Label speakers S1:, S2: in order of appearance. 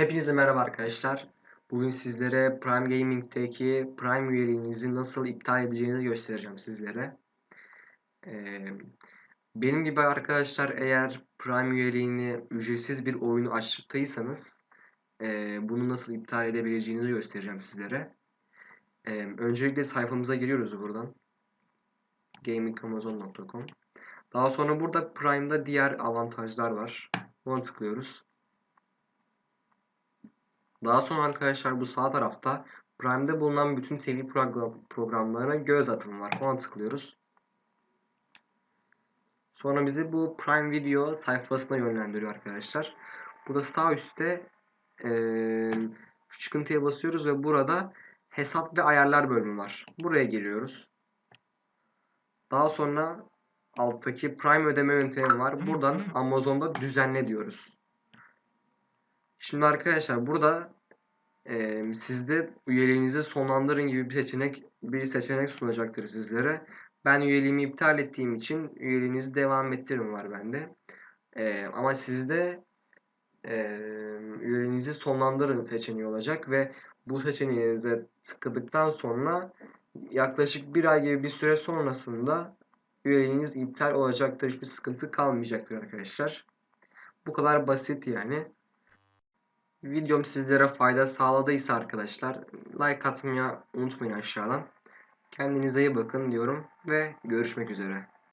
S1: Hepinize merhaba arkadaşlar. Bugün sizlere Prime Gaming'deki Prime üyeliğinizi nasıl iptal edeceğinizi göstereceğim sizlere. Ee, benim gibi arkadaşlar eğer Prime üyeliğini ücretsiz bir oyunu açtıysanız e, bunu nasıl iptal edebileceğinizi göstereceğim sizlere. Ee, öncelikle sayfamıza giriyoruz buradan. gamingamazon.com Daha sonra burada Prime'da diğer avantajlar var. Buna tıklıyoruz. Daha sonra arkadaşlar bu sağ tarafta Prime'de bulunan bütün TV program, programlarına göz atımı var. Ona tıklıyoruz. Sonra bizi bu Prime Video sayfasına yönlendiriyor arkadaşlar. Burada sağ üstte ee, çıkıntıya basıyoruz ve burada hesap ve ayarlar bölümü var. Buraya giriyoruz. Daha sonra alttaki Prime ödeme yöntemi var. Buradan Amazon'da düzenle diyoruz. Şimdi arkadaşlar burada e, sizde üyeliğinizi sonlandırın gibi bir seçenek bir seçenek sunacaktır sizlere. Ben üyeliğimi iptal ettiğim için üyeliğinizi devam ettirin var bende. E, ama sizde e, üyeliğinizi sonlandırın seçeneği olacak ve bu seçeneğinize tıkladıktan sonra yaklaşık bir ay gibi bir süre sonrasında üyeliğiniz iptal olacaktır. Hiçbir sıkıntı kalmayacaktır arkadaşlar. Bu kadar basit yani. Videom sizlere fayda sağladıysa arkadaşlar like atmayı unutmayın aşağıdan. Kendinize iyi bakın diyorum ve görüşmek üzere.